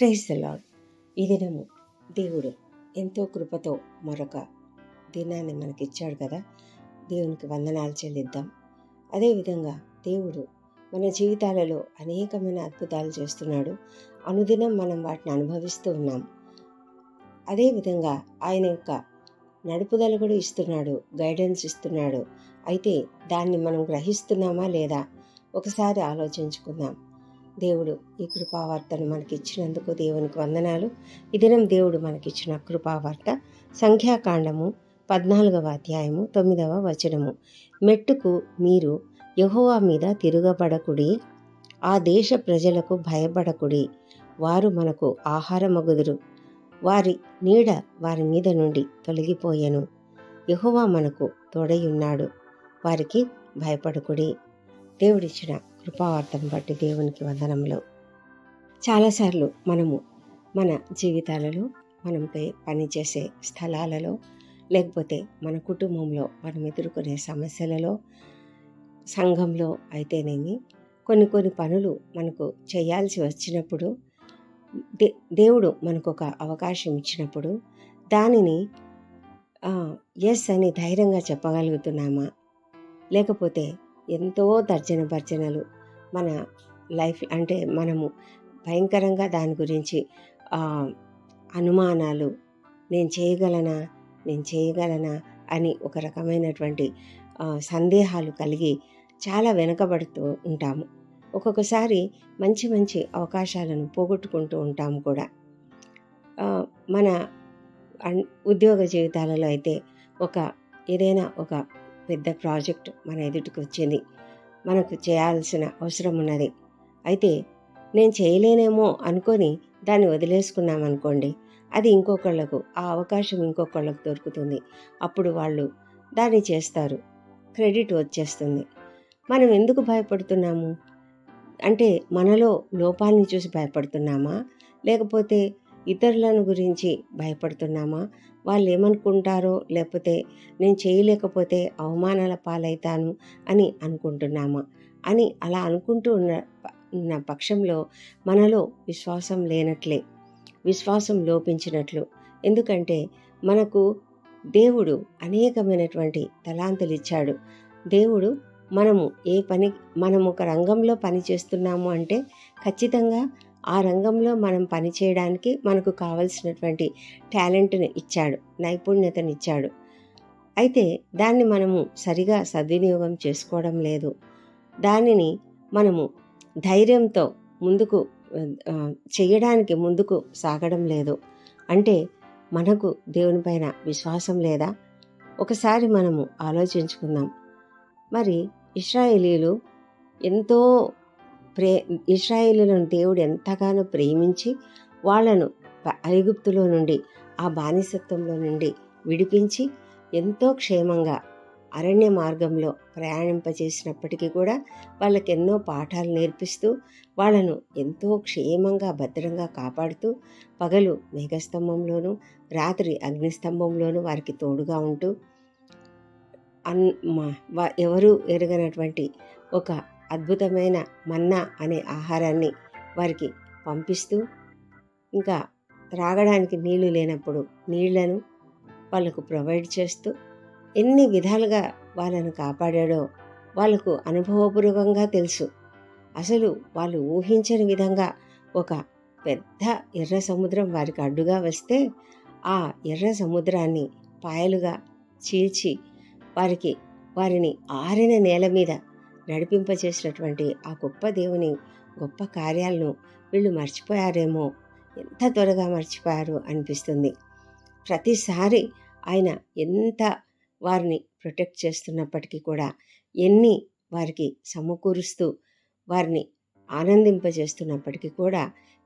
Praise the lord ఈ దినము దేవుడు ఎంతో కృపతో మరొక దినాన్ని మనకిచ్చాడు కదా. దేవునికి వందనాలు చెల్లిద్దాం. అదేవిధంగా దేవుడు మన జీవితాలలో అనేకమైన అద్భుతాలు చేస్తున్నాడు. అనుదినం మనం వాటిని అనుభవిస్తూ ఉన్నాం. అదేవిధంగా ఆయన యొక్క నడుపుదల కూడా ఇస్తున్నాడు. గైడెన్స్ ఇస్తున్నాడు. అయితే దాన్ని మనం గ్రహిస్తున్నామా లేదా ఒకసారి ఆలోచించుకుందాం. దేవుడు ఈ కృపావార్తను మనకి ఇచ్చినందుకు దేవునికి వందనాలు. ఈ దినం దేవుడు మనకిచ్చిన కృపావార్త సంఖ్యాకాండము పద్నాలుగవ అధ్యాయము తొమ్మిదవ వచనము. మెట్టుకు మీరు యహోవా మీద తిరగబడకుడి ఆ దేశ ప్రజలకు భయపడకుడి వారు మనకు ఆహారమగుదురు. వారి నీడ వారి మీద నుండి తొలగిపోయెను. యహోవా మనకు తోడయున్నాడు వారికి భయపడకుడి. దేవుడిచ్చిన కృపావార్తను బట్టి దేవునికి వందనములు. చాలాసార్లు మనము మన జీవితాలలో మనం పనిచేసే స్థలాలలో లేకపోతే మన కుటుంబంలో మనం ఎదుర్కొనే సమస్యలలో సంఘంలో అయితేనేమి కొన్ని కొన్ని పనులు మనకు చేయాల్సి వచ్చినప్పుడు దే దేవుడు మనకు ఒక అవకాశం ఇచ్చినప్పుడు దానిని ఎస్ అని ధైర్యంగా చెప్పగలుగుతున్నామా? లేకపోతే ఎంతో తర్జన భర్జనలు మన లైఫ్ అంటే మనము భయంకరంగా దాని గురించి అనుమానాలు నేను చేయగలనా నేను చేయగలనా అని ఒక రకమైనటువంటి సందేహాలు కలిగి చాలా వెనుకబడుతూ ఉంటాము. ఒక్కొక్కసారి మంచి మంచి అవకాశాలను పోగొట్టుకుంటూ ఉంటాము కూడా. మన అన్- ఉద్యోగ జీవితాలలో అయితే ఒక ఏదైనా ఒక పెద్ద ప్రాజెక్ట్ మన ఎదుటికి వచ్చింది. మనకు చేయాల్సిన అవసరం ఉన్నది. అయితే నేను చేయలేనేమో అనుకొని దాన్ని వదిలేసుకున్నాం అనుకోండి. అది ఇంకొకళ్ళకు ఆ అవకాశం ఇంకొకళ్ళకు దొరుకుతుంది. అప్పుడు వాళ్ళు దాన్ని చేస్తారు. క్రెడిట్ వచ్చేస్తుంది. మనం ఎందుకు భయపడుతున్నాము? అంటే మనలో లోపాన్ని చూసి భయపడుతున్నామా? లేకపోతే ఇతరులను గురించి భయపడుతున్నామా? వాళ్ళు ఏమనుకుంటారో లేకపోతే నేను చేయలేకపోతే అవమానాల పాలవుతాను అని అనుకుంటున్నామా? అని అలా అనుకుంటూ ఉన్న ఉన్న పక్షంలో మనలో విశ్వాసం లేనట్లే. విశ్వాసం లోపించినట్లు. ఎందుకంటే మనకు దేవుడు అనేకమైనటువంటి తలాంతులు ఇచ్చాడు దేవుడు మనము ఏ పని మనం ఒక రంగంలో పని చేస్తున్నాము అంటే ఖచ్చితంగా ఆ రంగంలో మనం పని చేయడానికి మనకు కావలసినటువంటి టాలెంట్ని ఇచ్చాడు నైపుణ్యతను ఇచ్చాడు. అయితే దాన్ని మనము సరిగా సద్వినియోగం చేసుకోవడం లేదు. దానిని మనము ధైర్యంతో ముందుకు చేయడానికి ముందుకు సాగడం లేదు. అంటే మనకు దేవునిపైన విశ్వాసం లేదా? ఒకసారి మనము ఆలోచించుకుందాం. మరి ఇస్రాయేలీలు ఎంతో ప్రే ఇస్రాయేలులను దేవుడు ఎంతగానో ప్రేమించి వాళ్ళను ప- ఐగుప్తులో నుండి ఆ బానిసత్వంలో నుండి విడిపించి ఎంతో క్షేమంగా అరణ్య మార్గంలో ప్రయాణింపచేసినప్పటికీ కూడా వాళ్ళకి ఎన్నో పాఠాలు నేర్పిస్తూ వాళ్ళను ఎంతో క్షేమంగా భద్రంగా కాపాడుతూ పగలు మేఘస్తంభంలోనూ రాత్రి అగ్నిస్తంభంలోనూ వారికి తోడుగా ఉంటూ అన్ మా- ఎవరూ ఎరగనటువంటి ఒక అద్భుతమైన మన్నా అనే ఆహారాన్ని వారికి పంపిస్తూ ఇంకా త్రాగడానికి నీళ్ళు లేనప్పుడు నీళ్ళను వాళ్ళకు ప్రొవైడ్ చేస్తూ ఎన్ని విధాలుగా వాళ్ళను కాపాడాడో వాళ్ళకు అనుభవపూర్వకంగా తెలుసు. అసలు వాళ్ళు ఊహించని విధంగా ఒక పెద్ద ఎర్ర సముద్రం వారికి అడ్డుగా వస్తే ఆ ఎర్ర సముద్రాన్ని పాయలుగా చీల్చి వారికి వారిని ఆరిన నేల మీద నడిపింపచేసినటువంటి ఆ గొప్ప దేవుని గొప్ప కార్యాలను వీళ్ళు మర్చిపోయారేమో ఎంత త్వరగా మర్చిపోయారు అనిపిస్తుంది. ప్రతిసారి ఆయన ఎంత వారిని ప్రొటెక్ట్ చేస్తున్నప్పటికీ కూడా ఎన్ని వారికి సమకూరుస్తూ వారిని ఆనందింపజేస్తున్నప్పటికీ కూడా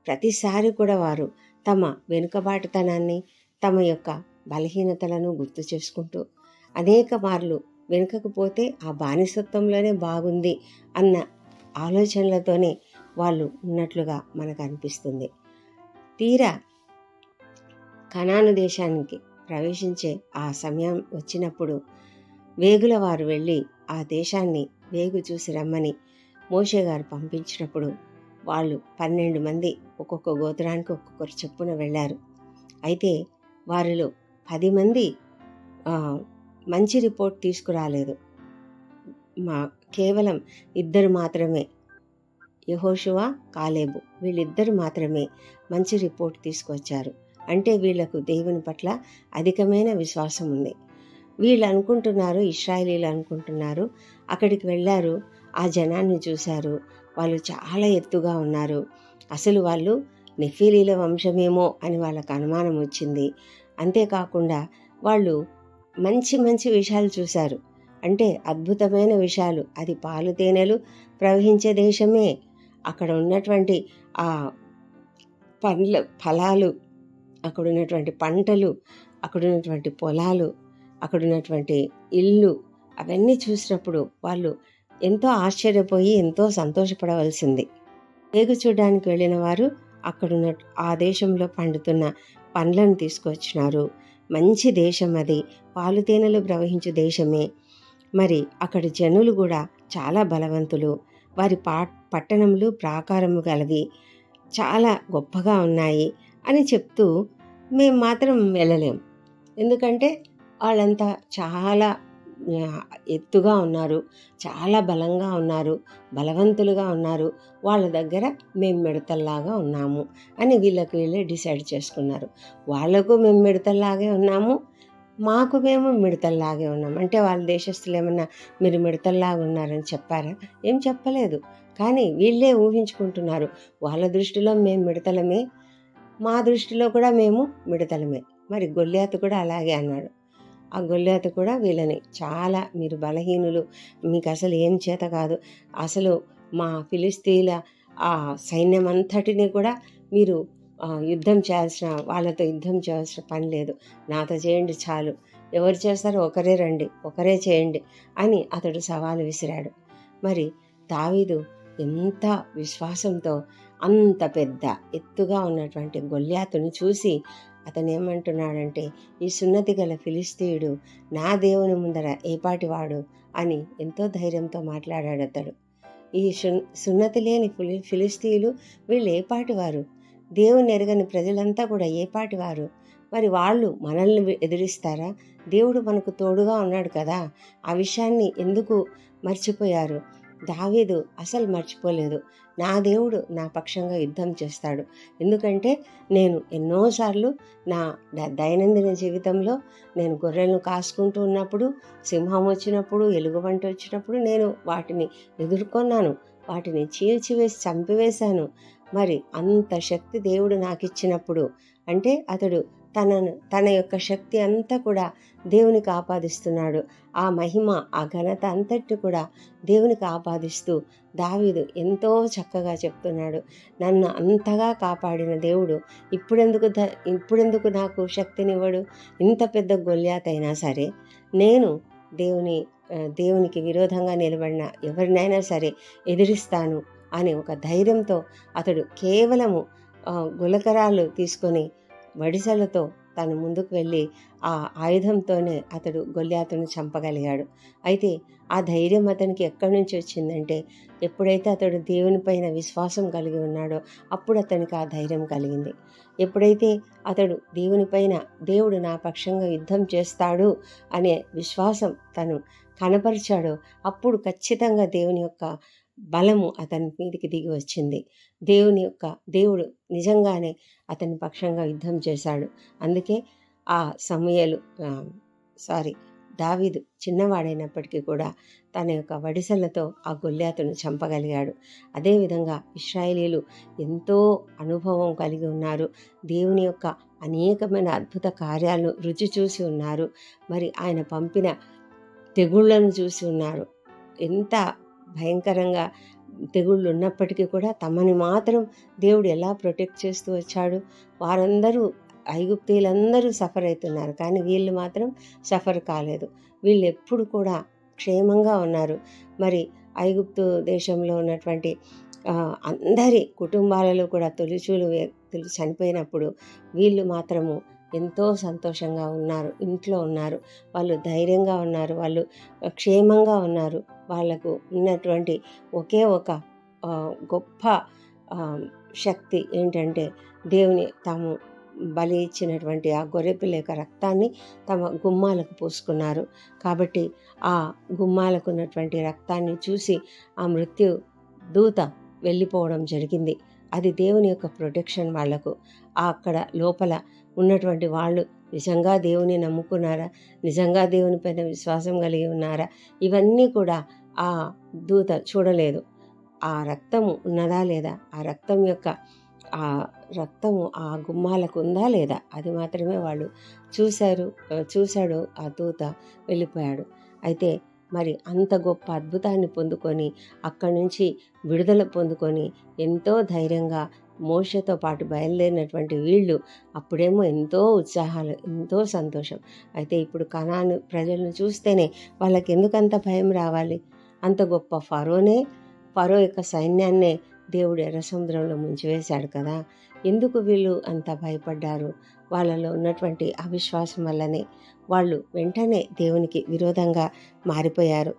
ప్రతిసారి కూడా వారు తమ వెనుకబాటుతనాన్ని తమ యొక్క బలహీనతలను గుర్తు చేసుకుంటూ అనేక మార్లు వెనుకకు పోతే ఆ బానిసత్వంలోనే బాగుంది అన్న ఆలోచనలతోనే వాళ్ళు ఉన్నట్లుగా మనకు అనిపిస్తుంది. తీరా కణాను దేశానికి ప్రవేశించే ఆ సమయం వచ్చినప్పుడు వేగుల వారు వెళ్ళి ఆ దేశాన్ని వేగు చూసి రమ్మని మోషే గారు పంపించినప్పుడు వాళ్ళు పన్నెండు మంది ఒక్కొక్క గోత్రానికి ఒక్కొక్కరు చెప్పున వెళ్ళారు. అయితే వారిలో పది మంది మంచి రిపోర్ట్ తీసుకురాలేదు. మా కేవలం ఇద్దరు మాత్రమే. యహోషువ కాలేబు వీళ్ళిద్దరు మాత్రమే మంచి రిపోర్ట్ తీసుకొచ్చారు. అంటే వీళ్ళకు దేవుని పట్ల అధికమైన విశ్వాసం ఉంది. వీళ్ళు అనుకుంటున్నారు ఇస్రాయలీలు అనుకుంటున్నారు అక్కడికి వెళ్ళారు ఆ జనాన్ని చూశారు వాళ్ళు చాలా ఎత్తుగా ఉన్నారు. అసలు వాళ్ళు నెఫీలీల వంశమేమో అని వాళ్ళకు అనుమానం వచ్చింది. అంతేకాకుండా వాళ్ళు మంచి మంచి విషయాలు చూశారు. అంటే అద్భుతమైన విషయాలు. అది పాలు తేనెలు ప్రవహించే దేశమే. అక్కడ ఉన్నటువంటి ఆ పండ్ల ఫలాలు అక్కడ ఉన్నటువంటి పంటలు అక్కడ ఉన్నటువంటి పొలాలు అక్కడ ఉన్నటువంటి ఇల్లు అవన్నీ చూసినప్పుడు వాళ్ళు ఎంతో ఆశ్చర్యపోయి ఎంతో సంతోషపడవలసింది. వేగు చూడడానికి వెళ్ళిన వారు అక్కడున్న ఆ దేశంలో పండుతున్న పండ్లను తీసుకొచ్చినారు. మంచి దేశం అది. పాలు తేనెలు ప్రవహించే దేశమే. మరి అక్కడి జనులు కూడా చాలా బలవంతులు. వారి పా పట్టణములు ప్రాకారము గలవి చాలా గొప్పగా ఉన్నాయి అని చెప్తూ మేము మాత్రం వెళ్ళలేం. ఎందుకంటే వాళ్ళంతా చాలా ఎత్తుగా ఉన్నారు. చాలా బలంగా ఉన్నారు. బలవంతులుగా ఉన్నారు. వాళ్ళ దగ్గర మేము మిడతల్లాగా ఉన్నాము అని వీళ్ళకి వీళ్ళే డిసైడ్ చేసుకున్నారు. వాళ్ళకు మేము మిడతల్లాగే ఉన్నాము. మాకు మేము మిడతల్లాగే ఉన్నాం. అంటే వాళ్ళ దేశస్తులు ఏమన్నా మీరు మిడతల్లాగా ఉన్నారని చెప్పారా? ఏం చెప్పలేదు. కానీ వీళ్ళే ఊహించుకుంటున్నారు. వాళ్ళ దృష్టిలో మేము మిడతలమే. మా దృష్టిలో కూడా మేము మిడతలమే. మరి గొల్లియాతు కూడా అలాగే అన్నాడు. ఆ గొల్లియాతు కూడా వీళ్ళని చాలా మీరు బలహీనులు మీకు అసలు ఏం చేత కాదు. అసలు మా ఫిలిస్తీన్ల ఆ సైన్యం అంతటిని కూడా మీరు యుద్ధం చేయాల్సిన వాళ్ళతో యుద్ధం చేయాల్సిన పని లేదు. నాతో చేయండి చాలు. ఎవరు చేస్తారో ఒకరే రండి ఒకరే చేయండి అని అతడు సవాలు విసిరాడు. మరి దావీదు ఎంత విశ్వాసంతో అంత పెద్ద ఎత్తుగా ఉన్నటువంటి గొల్యాతుని చూసి అతను ఏమంటున్నాడంటే ఈ సున్నతి గల ఫిలిస్తీయుడు నా దేవుని ముందర ఏపాటివాడు అని ఎంతో ధైర్యంతో మాట్లాడాడు అతడు ఈ సున్ సున్నతి లేని ఫిలి ఫిలిస్తీయులు వీళ్ళు ఏపాటివారు దేవుని ఎరగని ప్రజలంతా కూడా ఏపాటి వారు? మరి వాళ్ళు మనల్ని ఎదిరిస్తారా? దేవుడు మనకు తోడుగా ఉన్నాడు కదా? ఆ విషయాన్ని ఎందుకు మర్చిపోయారు? దావీదు అసలు మర్చిపోలేదు. నా దేవుడు నా పక్షంగా యుద్ధం చేస్తాడు. ఎందుకంటే నేను ఎన్నోసార్లు నా దైనందిన జీవితంలో నేను గొర్రెలను కాసుకుంటూ ఉన్నప్పుడు సింహం వచ్చినప్పుడు ఎలుగుబంటి వచ్చినప్పుడు నేను వాటిని ఎదుర్కొన్నాను. వాటిని చీల్చివేసి చంపివేశాను. మరి అంత శక్తి దేవుడు నాకు ఇచ్చినప్పుడు అంటే అతడు తనను తన యొక్క శక్తి అంతా కూడా దేవునికి ఆపాదిస్తున్నాడు ఆ మహిమ ఆ ఘనత అంతటి కూడా దేవునికి ఆపాదిస్తూ దావీదు ఎంతో చక్కగా చెప్తున్నాడు. నన్ను అంతగా కాపాడిన దేవుడు ఇప్పుడెందుకు ద ఇప్పుడెందుకు నాకు శక్తినివ్వడు? ఇంత పెద్ద గొల్యాతైనా సరే నేను దేవుని దేవునికి విరోధంగా నిలబడిన ఎవరినైనా సరే ఎదిరిస్తాను. అనే ఒక ధైర్యంతో అతడు కేవలము గులకరాలు తీసుకొని వడిసెలతో తను ముందుకు వెళ్ళి ఆ ఆయుధంతోనే అతడు గొల్లాతును చంపగలిగాడు. అయితే ఆ ధైర్యం అతనికి ఎక్కడి నుంచి వచ్చిందంటే ఎప్పుడైతే అతడు దేవునిపైన విశ్వాసం కలిగి ఉన్నాడో అప్పుడు అతనికి ఆ ధైర్యం కలిగింది. ఎప్పుడైతే అతడు దేవునిపైన దేవుడు నా పక్షంగా యుద్ధం చేస్తాడు అనే విశ్వాసం తను కనపరిచాడో అప్పుడు ఖచ్చితంగా దేవుని యొక్క బలము అతని మీదకి దిగి వచ్చింది. దేవుని యొక్క దేవుడు నిజంగానే అతని పక్షంగా యుద్ధం చేశాడు. అందుకే ఆ సమయలు సారీ దావీదు చిన్నవాడైనప్పటికీ కూడా తన యొక్క వడిసలతో ఆ గొల్లాతును చంపగలిగాడు. అదేవిధంగా ఇస్రాయేలీలు ఎంతో అనుభవం కలిగి ఉన్నారు. దేవుని యొక్క అనేకమైన అద్భుత కార్యాలను రుచి చూసి ఉన్నారు. మరి ఆయన పంపిన తెగుళ్ళను చూసి ఉన్నారు. ఎంత భయంకరంగా తెగుళ్ళు ఉన్నప్పటికీ కూడా తమని మాత్రం దేవుడు ఎలా ప్రొటెక్ట్ చేస్తూ వచ్చాడు? వారందరూ ఐగుప్తీయులందరూ సఫర్ అవుతున్నారు. కానీ వీళ్ళు మాత్రం సఫర్ కాలేదు. వీళ్ళు ఎప్పుడు కూడా క్షేమంగా ఉన్నారు. మరి ఐగుప్తు దేశంలో ఉన్నటువంటి అందరి కుటుంబాలలో కూడా తొలిచూలు వ్యక్తులు చనిపోయినప్పుడు వీళ్ళు మాత్రము ఎంతో సంతోషంగా ఉన్నారు. ఇంట్లో ఉన్నారు. వాళ్ళు ధైర్యంగా ఉన్నారు. వాళ్ళు క్షేమంగా ఉన్నారు. వాళ్ళకు ఉన్నటువంటి ఒకే ఒక గొప్ప శక్తి ఏంటంటే దేవుని తాము బలి ఇచ్చినటువంటి ఆ గొర్రెపిల్ల యొక్క రక్తాన్ని తమ గుమ్మాలకు పోసుకున్నారు. కాబట్టి ఆ గుమ్మాలకు ఉన్నటువంటి రక్తాన్ని చూసి ఆ మృత్యు దూత వెళ్ళిపోవడం జరిగింది. అది దేవుని యొక్క ప్రొటెక్షన్ వాళ్ళకు అక్కడ లోపల ఉన్నటువంటి వాళ్ళు నిజంగా దేవుని నమ్ముకున్నారా? నిజంగా దేవుని పైన విశ్వాసం కలిగి ఉన్నారా? ఇవన్నీ కూడా ఆ దూత చూడలేదు. ఆ రక్తము ఉన్నదా లేదా? ఆ రక్తం యొక్క ఆ రక్తము ఆ గుమ్మాలకు ఉందా లేదా? అది మాత్రమే వాళ్ళు చూశారు చూశాడు ఆ దూత వెళ్ళిపోయాడు. అయితే మరి అంత గొప్ప అద్భుతాన్ని పొందుకొని అక్కడి నుంచి విడుదల పొందుకొని ఎంతో ధైర్యంగా మోషతో పాటు బయలుదేరినటువంటి వీళ్ళు అప్పుడేమో ఎంతో ఉత్సాహాలు ఎంతో సంతోషం. అయితే ఇప్పుడు కణాను ప్రజలను చూస్తేనే వాళ్ళకి ఎందుకంత భయం రావాలి? అంత గొప్ప ఫరోనే ఫరో యొక్క సైన్యాన్నే దేవుడు ఎర్ర సముద్రంలో ముంచివేశాడు కదా. ఎందుకు వీళ్ళు అంత భయపడ్డారు? వాళ్ళలో ఉన్నటువంటి అవిశ్వాసం వల్లనే వాళ్ళు వెంటనే దేవునికి విరోధంగా మారిపోయారు.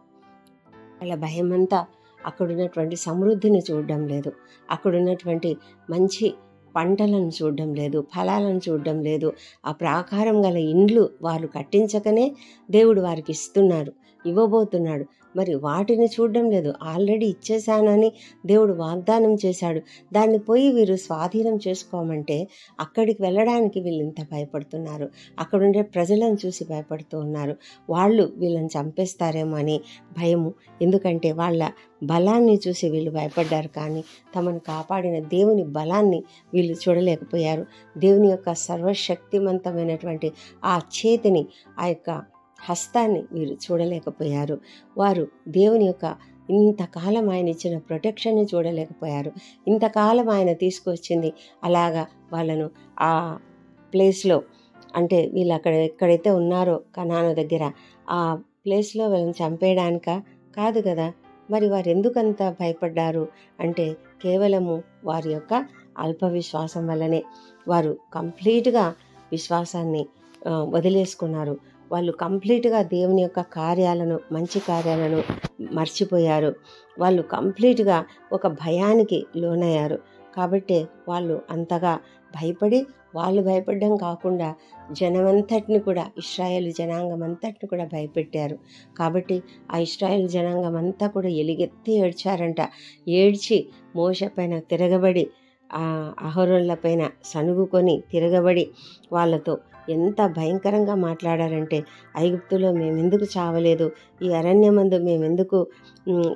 వాళ్ళ భయమంతా అక్కడున్నటువంటి సమృద్ధిని చూడడం లేదు. అక్కడున్నటువంటి మంచి పంటలను చూడడం లేదు. ఫలాలను చూడడం లేదు. ఆ ప్రాకారం గల ఇండ్లు వారు కట్టించకనే దేవుడు వారికి ఇస్తున్నారు ఇవ్వబోతున్నాడు. మరి వాటిని చూడడం లేదు. ఆల్రెడీ ఇచ్చేశానని దేవుడు వాగ్దానం చేశాడు. దాన్ని పోయి వీరు స్వాధీనం చేసుకోమంటే అక్కడికి వెళ్ళడానికి వీళ్ళు ఇంత భయపడుతున్నారు. అక్కడుండే ప్రజలను చూసి భయపడుతూ ఉన్నారు. వాళ్ళు వీళ్ళని చంపేస్తారేమో అని భయము. ఎందుకంటే వాళ్ళ బలాన్ని చూసి వీళ్ళు భయపడ్డారు కానీ తమను కాపాడిన దేవుని బలాన్ని వీళ్ళు చూడలేకపోయారు. దేవుని యొక్క సర్వశక్తివంతమైనటువంటి ఆ చేతిని ఆ యొక్క హస్తాన్ని వీరు చూడలేకపోయారు. వారు దేవుని యొక్క ఇంతకాలం ఆయన ఇచ్చిన ప్రొటెక్షన్ని చూడలేకపోయారు. ఇంతకాలం ఆయన తీసుకొచ్చింది అలాగా వాళ్ళను ఆ ప్లేస్లో అంటే వీళ్ళు అక్కడ ఎక్కడైతే ఉన్నారో కనాను దగ్గర ఆ ప్లేస్లో వీళ్ళని చంపేయడానిక? కాదు కదా. మరి వారు ఎందుకంత భయపడ్డారు? అంటే కేవలము వారి యొక్క అల్ప విశ్వాసం వల్లనే వారు కంప్లీట్గా విశ్వాసాన్ని వదిలేసుకున్నారు. వాళ్ళు కంప్లీట్గా దేవుని యొక్క కార్యాలను మంచి కార్యాలను మర్చిపోయారు. వాళ్ళు కంప్లీట్గా ఒక భయానికి లోనయ్యారు. కాబట్టి వాళ్ళు అంతగా భయపడి వాళ్ళు భయపడడం కాకుండా జనమంతటిని కూడా ఇస్రాయేల్ జనాంగం అంతటిని కూడా భయపెట్టారు. కాబట్టి ఆ ఇస్రాయేల్ జనాంగం అంతా కూడా ఎలుగెత్తి ఏడ్చారంట. ఏడ్చి మోస పైన తిరగబడి ఆ అహరోళ్ళ పైన సనుగుకొని తిరగబడి వాళ్ళతో ఎంత భయంకరంగా మాట్లాడారంటే ఐగుప్తులో మేమెందుకు చావలేదు? ఈ అరణ్యమందు మేమెందుకు?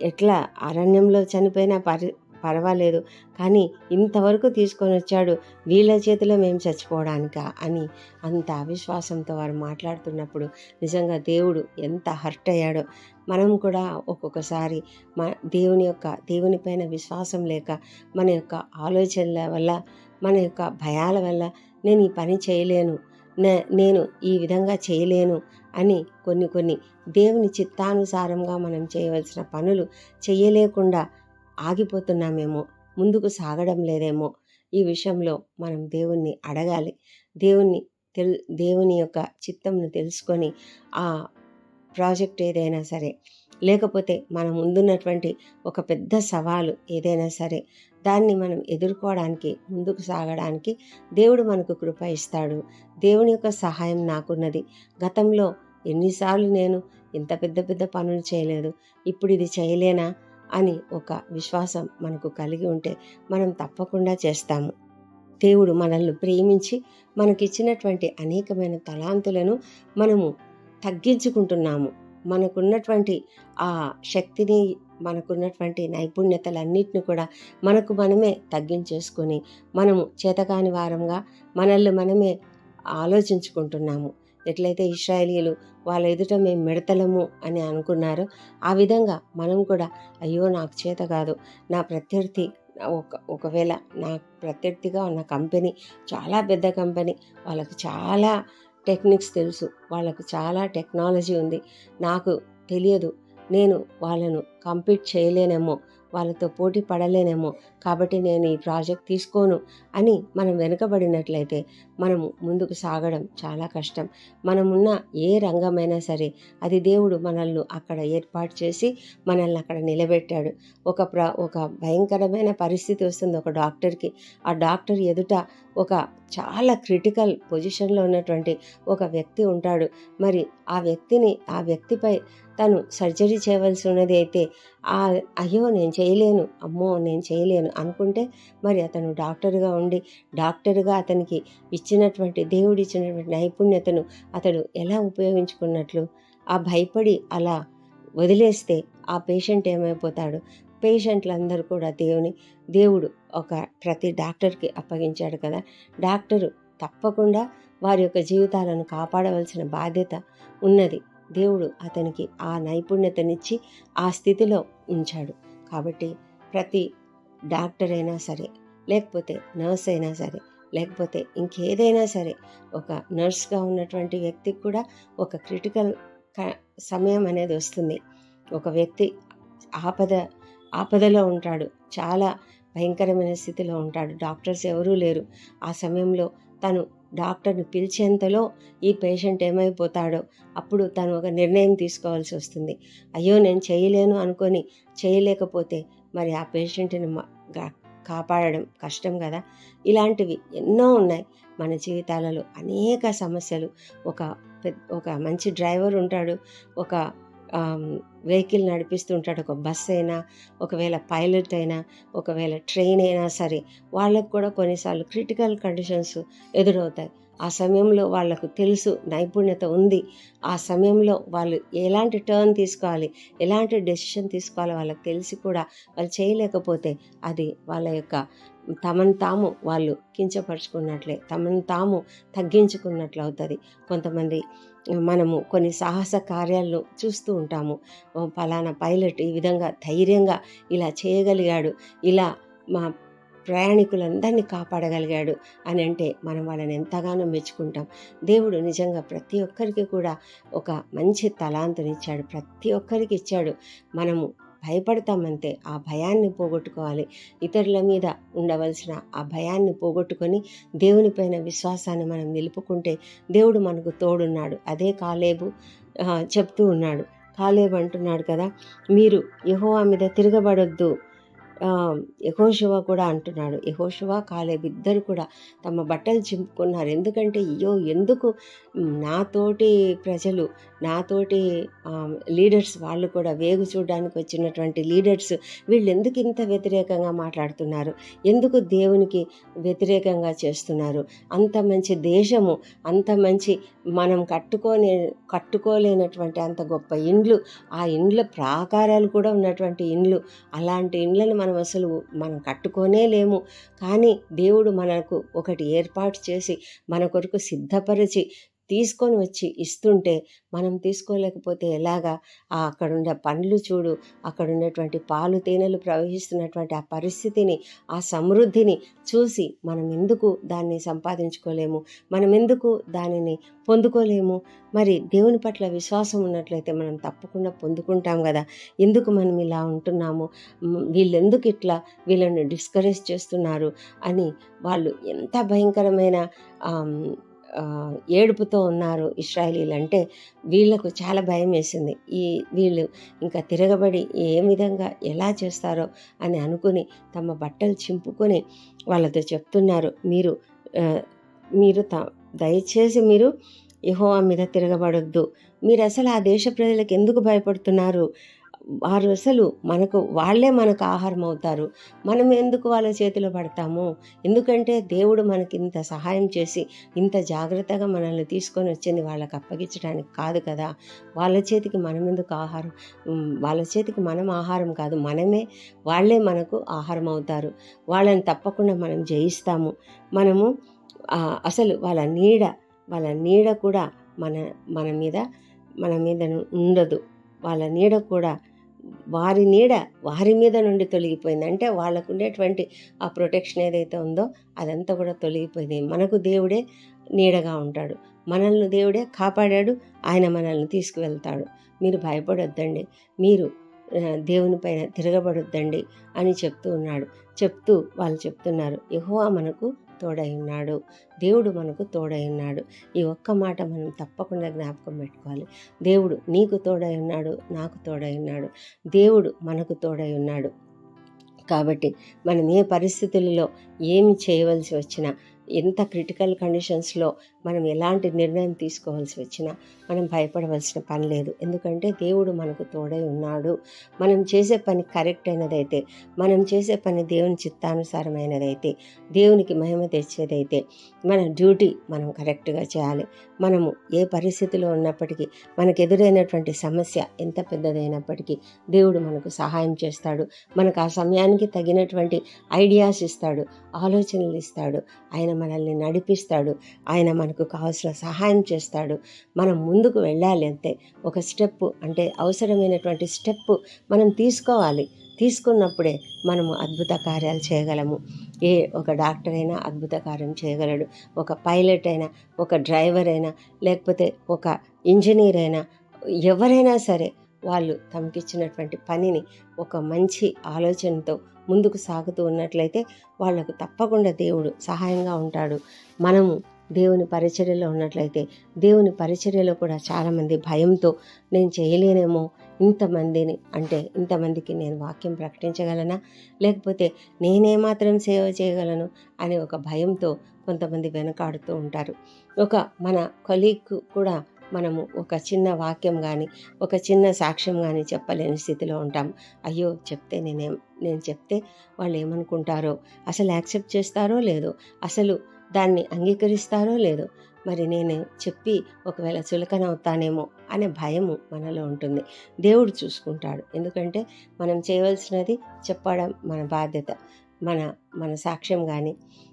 ఎట్లా? అరణ్యంలో చనిపోయినా పరి పర్వాలేదు. కానీ ఇంతవరకు తీసుకొని వచ్చాడు. వీళ్ళ చేతిలో మేము చచ్చిపోవడానికా? అని అంత అవిశ్వాసంతో వారు మాట్లాడుతున్నప్పుడు నిజంగా దేవుడు ఎంత హర్ట్ అయ్యాడో. మనం కూడా ఒక్కొక్కసారి మా దేవుని యొక్క దేవుని పైన విశ్వాసం లేక మన యొక్క ఆలోచనల వల్ల మన యొక్క భయాల వల్ల నేను ఈ పని చేయలేను. నేను ఈ విధంగా చేయలేను అని కొన్ని కొన్ని దేవుని చిత్తానుసారంగా మనం చేయవలసిన పనులు చేయలేకుండా ఆగిపోతున్నామేమో ముందుకు సాగడం లేదేమో ఈ విషయంలో మనం దేవుణ్ణి అడగాలి. దేవుణ్ణి తెల్ దేవుని యొక్క చిత్తంను తెలుసుకొని ఆ ప్రాజెక్ట్ ఏదైనా సరే లేకపోతే మన ముందున్నటువంటి ఒక పెద్ద సవాలు ఏదైనా సరే దాన్ని మనం ఎదుర్కోవడానికి ముందుకు సాగడానికి దేవుడు మనకు కృప ఇస్తాడు. దేవుని యొక్క సహాయం నాకున్నది. గతంలో ఎన్నిసార్లు నేను ఇంత పెద్ద పెద్ద పనులు చేయలేదు ఇప్పుడు ఇది చేయలేనా అని ఒక విశ్వాసం మనకు కలిగి ఉంటే మనం తప్పకుండా చేస్తాము. దేవుడు మనల్ని ప్రేమించి మనకిచ్చినటువంటి అనేకమైన తలాంతులను మనము తగ్గించుకుంటున్నాము. మనకున్నటువంటి ఆ శక్తిని మనకున్నటువంటి నైపుణ్యతలన్నిటిని కూడా మనకు మనమే తగ్గించేసుకొని మనము చేతకాని వారంగా మనల్ని మనమే ఆలోచించుకుంటున్నాము. ఎట్లయితే ఇస్రాయేలీలు వాళ్ళ ఎదుట మేము మిడతలము అని అనుకున్నారో ఆ విధంగా మనం కూడా అయ్యో నాకు చేత కాదు. నా ప్రత్యర్థి ఒక ఒకవేళ నా ప్రత్యర్థిగా ఉన్న కంపెనీ చాలా పెద్ద కంపెనీ వాళ్ళకు చాలా టెక్నిక్స్ తెలుసు వాళ్ళకు చాలా టెక్నాలజీ ఉంది నాకు తెలియదు నేను వాళ్ళను కంపీట్ చేయలేనేమో వాళ్ళతో పోటీ పడలేనేమో కాబట్టి నేను ఈ ప్రాజెక్ట్ తీసుకోను అని మనం వెనుకబడినట్లయితే మనము ముందుకు సాగడం చాలా కష్టం. మనమున్న ఏ రంగమైనా సరే అది దేవుడు మనల్ని అక్కడ ఏర్పాటు చేసి మనల్ని అక్కడ నిలబెట్టాడు. ఒక ప్ర ఒక భయంకరమైన పరిస్థితి వస్తుంది. ఒక డాక్టర్కి ఆ డాక్టర్ ఎదుట ఒక చాలా క్రిటికల్ పొజిషన్లో ఉన్నటువంటి ఒక వ్యక్తి ఉంటాడు. మరి ఆ వ్యక్తిని ఆ వ్యక్తిపై తను సర్జరీ చేయవలసి ఉన్నది అయితే ఆ అయ్యో నేను చేయలేను అమ్మో నేను చేయలేను అనుకుంటే మరి అతను డాక్టర్గా ఉండి డాక్టర్గా అతనికి ఇచ్చినటువంటి దేవుడు ఇచ్చినటువంటి నైపుణ్యతను అతడు ఎలా ఉపయోగించుకున్నట్లు? ఆ భయపడి అలా వదిలేస్తే ఆ పేషెంట్ ఏమైపోతాడు? పేషెంట్లందరూ కూడా దేవుని దేవుడు ఒక ప్రతి డాక్టర్కి అప్పగించాడు కదా! డాక్టరు తప్పకుండా వారి యొక్క జీవితాలను కాపాడవలసిన బాధ్యత ఉన్నది. దేవుడు అతనికి ఆ నైపుణ్యతనిచ్చి ఆ స్థితిలో ఉంచాడు. కాబట్టి ప్రతి డాక్టర్ అయినా సరే లేకపోతే నర్స్ అయినా సరే లేకపోతే ఇంకేదైనా సరే ఒక నర్స్గా ఉన్నటువంటి వ్యక్తికి కూడా ఒక క్రిటికల్ సమయం అనేది వస్తుంది. ఒక వ్యక్తి ఆపద ఆపదలో ఉంటాడు. చాలా భయంకరమైన స్థితిలో ఉంటాడు. డాక్టర్స్ ఎవరూ లేరు. ఆ సమయంలో తను డాక్టర్ని పిలిచేంతలో ఈ పేషెంట్ ఏమైపోతాడో అప్పుడు తను ఒక నిర్ణయం తీసుకోవాల్సి వస్తుంది. అయ్యో నేను చేయలేను అనుకొని చేయలేకపోతే మరి ఆ పేషెంట్ని కాపాడడం కష్టం కదా? ఇలాంటివి ఎన్నో ఉన్నాయి. మన జీవితాలలో అనేక సమస్యలు. ఒక ఒక మంచి డ్రైవర్ ఉంటాడు. ఒక వెహికల్ నడిపిస్తుంటాడు ఒక బస్ అయినా ఒకవేళ పైలట్ అయినా ఒకవేళ ట్రైన్ అయినా సరే వాళ్ళకు కూడా కొన్నిసార్లు క్రిటికల్ కండిషన్స్ ఎదురవుతాయి. ఆ సమయంలో వాళ్ళకు తెలుసు నైపుణ్యత ఉంది. ఆ సమయంలో వాళ్ళు ఎలాంటి టర్న్ తీసుకోవాలి ఎలాంటి డెసిషన్ తీసుకోవాలి వాళ్ళకి తెలిసి కూడా వాళ్ళు చేయలేకపోతే అది వాళ్ళ యొక్క తమను తాము వాళ్ళు కించపరుచుకున్నట్లే తమను తాము తగ్గించుకున్నట్లు అవుతుంది. కొంతమంది మనము కొన్ని సాహస కార్యాలను చూస్తూ ఉంటాము. ఫలానా పైలట్ ఈ విధంగా ధైర్యంగా ఇలా చేయగలిగాడు. ఇలా మా ప్రయాణికులందరినీ కాపాడగలిగాడు అని అంటే మనం వాళ్ళని ఎంతగానో మెచ్చుకుంటాం. దేవుడు నిజంగా ప్రతి ఒక్కరికి కూడా ఒక మంచి తలాంతునిచ్చాడు. ప్రతి ఒక్కరికి ఇచ్చాడు. మనము భయపడతామంతే. ఆ భయాన్ని పోగొట్టుకోవాలి. ఇతరుల మీద ఉండవలసిన ఆ భయాన్ని పోగొట్టుకొని దేవునిపైన విశ్వాసాన్ని మనం నిలుపుకుంటే దేవుడు మనకు తోడున్నాడు. అదే కాలేబు చెప్తూ ఉన్నాడు. కాలేబు అంటున్నాడు కదా మీరు యహోవా మీద తిరగబడొద్దు. యహోశివ కూడా అంటున్నాడు. యహోశివ కాలేబ్ ఇద్దరు కూడా తమ బట్టలు చింపుకున్నారు. ఎందుకంటే అయ్యో ఎందుకు నాతోటి ప్రజలు నాతోటి లీడర్స్ వాళ్ళు కూడా వేగు చూడడానికి వచ్చినటువంటి లీడర్స్ వీళ్ళు ఎందుకు ఇంత వ్యతిరేకంగా మాట్లాడుతున్నారు? ఎందుకు దేవునికి వ్యతిరేకంగా చేస్తున్నారు? అంత మంచి దేశము అంత మంచి మనం కట్టుకోనే కట్టుకోలేనటువంటి అంత గొప్ప ఇండ్లు ఆ ఇండ్ల ప్రాకారాలు కూడా ఉన్నటువంటి ఇండ్లు అలాంటి ఇండ్లను మనం అసలు మనం కట్టుకోనే లేము. కానీ దేవుడు మనకు ఒకటి ఏర్పాటు చేసి మన కొరకు సిద్ధపరిచి తీసుకొని వచ్చి ఇస్తుంటే మనం తీసుకోలేకపోతే ఎలాగా? ఆ అక్కడున్న పండ్లు చూడు అక్కడ ఉన్నటువంటి పాలు తేనెలు ప్రవహిస్తున్నటువంటి ఆ పరిస్థితిని ఆ సమృద్ధిని చూసి మనం ఎందుకు దాన్ని సంపాదించుకోలేము? మనం ఎందుకు దానిని పొందుకోలేము? మరి దేవుని పట్ల విశ్వాసం ఉన్నట్లయితే మనం తప్పకుండా పొందుకుంటాం కదా? ఎందుకు మనం ఇలా ఉంటున్నాము? వీళ్ళెందుకు ఇట్లా వీళ్ళని డిస్కరేజ్ చేస్తున్నారు? అని వాళ్ళు ఎంత భయంకరమైన ఏడుపుతో ఉన్నారు ఇస్రాయలీలు అంటే వీళ్ళకు చాలా భయం వేసింది. ఈ వీళ్ళు ఇంకా తిరగబడి ఏ విధంగా ఎలా చేస్తారో అని అనుకుని తమ బట్టలు చింపుకొని వాళ్ళతో చెప్తున్నారు. మీరు మీరు త దయచేసి మీరు యహోవా మీద తిరగబడొద్దు. మీరు అసలు ఆ దేశ ప్రజలకు ఎందుకు భయపడుతున్నారు? వారు అసలు మనకు వాళ్ళే మనకు ఆహారం అవుతారు మనం ఎందుకు వాళ్ళ చేతిలో పడతాము? ఎందుకంటే దేవుడు మనకి ఇంత సహాయం చేసి ఇంత జాగ్రత్తగా మనల్ని తీసుకొని వచ్చింది వాళ్ళకి అప్పగించడానికి కాదు కదా. వాళ్ళ చేతికి మనం ఎందుకు ఆహారం? వాళ్ళ చేతికి మనం ఆహారం కాదు. మనమే వాళ్ళే మనకు ఆహారం అవుతారు వాళ్ళని తప్పకుండా మనం జయిస్తాము. మనము అసలు వాళ్ళ నీడ వాళ్ళ నీడ కూడా మన మన మీద మన మీద ఉండదు. వాళ్ళ నీడ కూడా వారి నీడ వారి మీద నుండి తొలగిపోయింది. అంటే వాళ్ళకు ఉండేటువంటి ఆ ప్రొటెక్షన్ ఏదైతే ఉందో అదంతా కూడా తొలగిపోయింది. మనకు దేవుడే నీడగా ఉంటాడు. మనల్ని దేవుడే కాపాడాడు. ఆయన మనల్ని తీసుకువెళ్తాడు. మీరు భయపడొద్దండి. మీరు దేవుని పైన తిరగబడొద్దండి అని చెప్తూ ఉన్నాడు. చెప్తూ వాళ్ళు చెప్తున్నారు. యహోవా మనకు తోడై ఉన్నాడు. దేవుడు మనకు తోడై ఉన్నాడు. ఈ ఒక్క మాట మనం తప్పకుండా జ్ఞాపకం పెట్టుకోవాలి. దేవుడు నీకు తోడై ఉన్నాడు నాకు తోడై ఉన్నాడు. దేవుడు మనకు తోడై ఉన్నాడు. కాబట్టి మనం ఏ పరిస్థితులలో ఏమి చేయవలసి వచ్చినా ఎంత క్రిటికల్ కండిషన్స్లో మనం ఎలాంటి నిర్ణయం తీసుకోవాల్సి వచ్చినా మనం భయపడవలసిన పని లేదు. ఎందుకంటే దేవుడు మనకు తోడై ఉన్నాడు. మనం చేసే పని కరెక్ట్ అయినదైతే మనం చేసే పని దేవుని చిత్తానుసారమైనదైతే దేవునికి మహిమ తెచ్చేదైతే మన డ్యూటీ మనం కరెక్ట్గా చేయాలి. మనము ఏ పరిస్థితిలో ఉన్నప్పటికీ మనకు ఎదురైనటువంటి సమస్య ఎంత పెద్దదైనప్పటికీ దేవుడు మనకు సహాయం చేస్తాడు. మనకు ఆ సమయానికి తగినటువంటి ఐడియాస్ ఇస్తాడు ఆలోచనలు ఇస్తాడు. ఆయన మనల్ని నడిపిస్తాడు. ఆయన మనకు కావాల్సిన సహాయం చేస్తాడు. మనం ముందుకు వెళ్ళాలి అంతే. ఒక స్టెప్ అంటే అవసరమైనటువంటి స్టెప్ మనం తీసుకోవాలి. తీసుకున్నప్పుడే మనము అద్భుత కార్యాలు చేయగలము. ఏ ఒక డాక్టర్ అయినా అద్భుత కార్యం చేయగలడు. ఒక పైలట్ అయినా ఒక డ్రైవర్ అయినా లేకపోతే ఒక ఇంజనీర్ అయినా ఎవరైనా సరే వాళ్ళు తమకిచ్చినటువంటి పనిని ఒక మంచి ఆలోచనతో ముందుకు సాగుతూ ఉన్నట్లయితే వాళ్ళకు తప్పకుండా దేవుడు సహాయంగా ఉంటాడు. మనము దేవుని పరిచర్యలో ఉన్నట్లయితే దేవుని పరిచర్యలో కూడా చాలామంది భయంతో నేను చేయలేనేమో ఇంతమందిని అంటే ఇంతమందికి నేను వాక్యం ప్రకటించగలనా? లేకపోతే నేనేమాత్రం సేవ చేయగలను అనే ఒక భయంతో కొంతమంది వెనకాడుతూ ఉంటారు. ఒక మన కొలీగ్ కూడా మనము ఒక చిన్న వాక్యం కానీ ఒక చిన్న సాక్ష్యం కానీ చెప్పలేని స్థితిలో ఉంటాం. అయ్యో! చెప్తే నేనేం నేను చెప్తే వాళ్ళు ఏమనుకుంటారో అసలు యాక్సెప్ట్ చేస్తారో లేదో అసలు దాన్ని అంగీకరిస్తారో లేదో మరి నేను చెప్పి ఒకవేళ చులకన అవుతానేమో అనే భయము మనలో ఉంటుంది. దేవుడు చూసుకుంటాడు. ఎందుకంటే మనం చేయవలసినది చెప్పడం మన బాధ్యత. మన మన సాక్ష్యం కానీ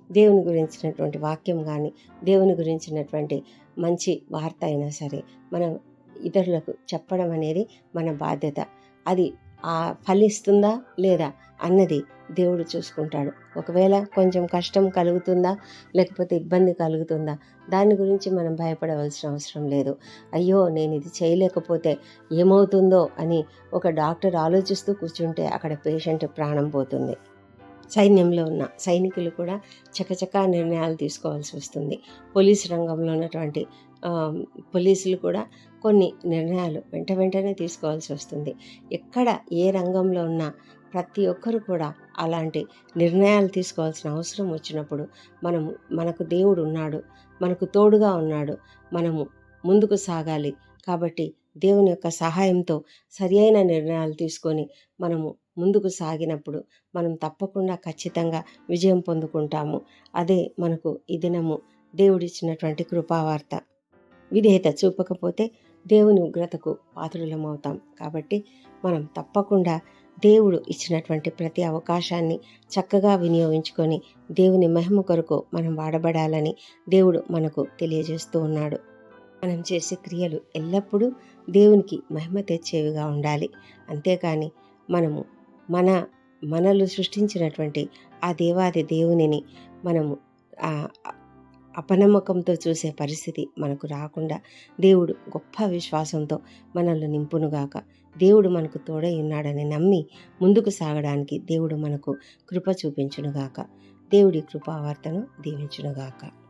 దేవుని గురించినటువంటి వాక్యం కానీ దేవుని గురించినటువంటి మంచి వార్త అయినా సరే మనం ఇతరులకు చెప్పడం అనేది మన బాధ్యత. అది ఆ ఫలిస్తుందా లేదా అన్నది దేవుడు చూసుకుంటాడు. ఒకవేళ కొంచెం కష్టం కలుగుతుందా లేకపోతే ఇబ్బంది కలుగుతుందా దాని గురించి మనం భయపడవలసిన అవసరం లేదు. అయ్యో నేను ఇది చేయలేకపోతే ఏమవుతుందో అని ఒక డాక్టర్ ఆలోచిస్తూ కూర్చుంటే అక్కడ పేషెంట్ ప్రాణం పోతుంది. సైన్యంలో ఉన్న సైనికులు కూడా చకచకా నిర్ణయాలు తీసుకోవాల్సి వస్తుంది. పోలీస్ రంగంలో ఉన్నటువంటి పోలీసులు కూడా కొన్ని నిర్ణయాలు వెంట వెంటనే తీసుకోవాల్సి వస్తుంది. ఎక్కడ ఏ రంగంలో ఉన్నా ప్రతి ఒక్కరు కూడా అలాంటి నిర్ణయాలు తీసుకోవాల్సిన అవసరం వచ్చినప్పుడు మనము మనకు దేవుడు ఉన్నాడు మనకు తోడుగా ఉన్నాడు మనము ముందుకు సాగాలి. కాబట్టి దేవుని యొక్క సహాయంతో సరియైన నిర్ణయాలు తీసుకొని మనము ముందుకు సాగినప్పుడు మనం తప్పకుండా ఖచ్చితంగా విజయం పొందుకుంటాము. అదే మనకు ఈ దినము దేవుడిచ్చినటువంటి కృపావార్త. విధేయత చూపకపోతే దేవుని ఉగ్రతకు పాత్రులమవుతాం. కాబట్టి మనం తప్పకుండా దేవుడు ఇచ్చినటువంటి ప్రతి అవకాశాన్ని చక్కగా వినియోగించుకొని దేవుని మహిమ కొరకు మనం వాడబడాలని దేవుడు మనకు తెలియజేస్తూ ఉన్నాడు. మనం చేసే క్రియలు ఎల్లప్పుడూ దేవునికి మహిమ తెచ్చేవిగా ఉండాలి. అంతేకాని మనము మన మనలు సృష్టించినటువంటి ఆ దేవాది దేవునిని మనము అపనమ్మకంతో చూసే పరిస్థితి మనకు రాకుండా దేవుడు గొప్ప విశ్వాసంతో మనల్ని నింపునుగాక దేవుడు మనకు తోడై ఉన్నాడని నమ్మి ముందుకు సాగడానికి దేవుడు మనకు కృప చూపించునుగాక. దేవుడి కృపావార్తను దీవించునుగాక.